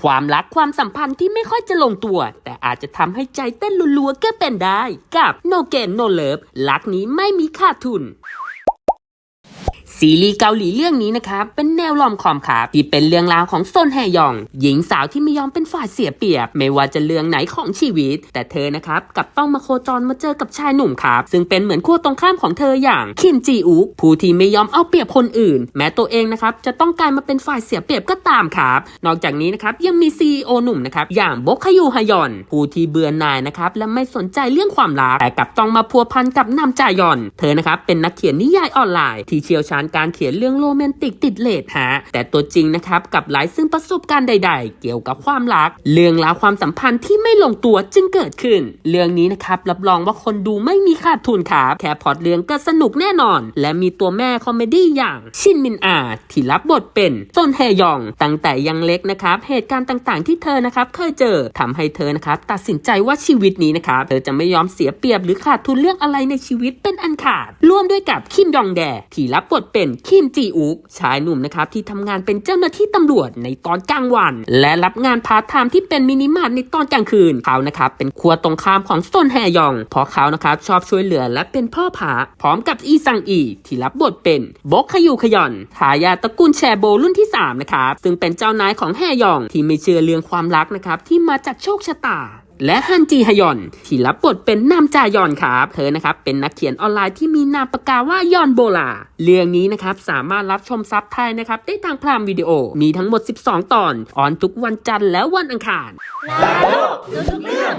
ความรักความสัมพันธ์ที่ไม่ค่อยจะลงตัว แต่อาจจะทำให้ใจเต้นรัวๆก็เป็นได้ กับ No Gain No Love รักนี้ไม่มีขาดทุน ซีรีส์เกาหลีเรื่องนี้นะครับเป็นแนวลอมคอมครับที่เป็นเรื่องราวของซนแฮยอง หญิงสาวที่ไม่ยอมเป็นฝ่ายเสียเปรียบ ไม่ว่าจะเรื่องไหนของชีวิต แต่เธอนะครับกลับต้องมาโคจรมาเจอกับชายหนุ่มครับ ซึ่งเป็นเหมือนคู่ตรงข้ามของเธออย่างคิมจีอุกผู้ที่ไม่ยอมเอาเปรียบคนอื่น แม้ตัวเองนะครับจะต้องกลายมาเป็นฝ่ายเสียเปรียบก็ตามครับ นอกจากนี้นะครับยังมีซีโอหนุ่มนะครับอย่างบกคยูฮยอน ผู้ที่เบื่อหน่ายนะครับและไม่สนใจเรื่องความรักแต่กลับต้องมาพัวพันกับนำจายอน เธอนะครับเป็นนักเขียนนิยายออนไลน์ที่เชี่ยวชาญการเขียนเรื่องโรแมนติกติดเลทฮะแต่ตัวจริงนะครับกับหลายซึ่งประสบการณ์ใด ๆ เกี่ยวกับความรัก เรื่องราวความสัมพันธ์ที่ไม่ลงตัวจึงเกิดขึ้น เรื่องนี้นะครับรับรองว่าคนดูไม่มีขาดทุนครับแค่พอตเรื่องก็สนุกแน่นอน และมีตัวแม่คอมเมดี้อย่างชินมินอาที่รับบทเป็นซนแฮยอง ตั้งแต่ยังเล็กนะครับ เหตุการณ์ต่างๆ ที่เธอนะครับเคยเจอทำให้เธอนะครับตัดสินใจว่าชีวิตนี้นะครับเธอจะไม่ยอมเสียเปรียบหรือขาดทุนเรื่องอะไรในชีวิตเป็นอันขาดร่วมด้วยกับคิมยองแดที่รับบทเป็นคิมจีอุกชายหนุ่มนะครับที่ทำงานเป็นเจ้าหน้าที่ตำรวจในตอนกลางวัน และรับงานพาร์ทไทม์ที่เป็นมินิมาร์ทในตอนกลางคืนเขานะครับเป็นครัวตรงข้ามของซนแฮยองเพราะเขานะครับชอบช่วยเหลือและเป็นพ่อผาพร้อมกับอีซังอี ที่รับบทเป็นบกขยูขยอนทายาตระกูลแชโบรุ่นที่สามนะครับซึ่งเป็นเจ้านายของแฮยองที่ไม่เชื่อเรื่องความรักนะครับที่มาจากโชคชะตา และฮันจีฮยอน ที่รับบทเป็นนามจายอนครับเธอนะครับเป็นนักเขียนออนไลน์ที่มีนามปากกาว่ายอนโบลา เรื่องนี้นะครับสามารถรับชมซับไทยนะครับได้ทางพรามวิดีโอมีทั้งหมด 12 ตอน ออนทุกวันจันทร์และวันอังคารลาโลกทุกเรื่อง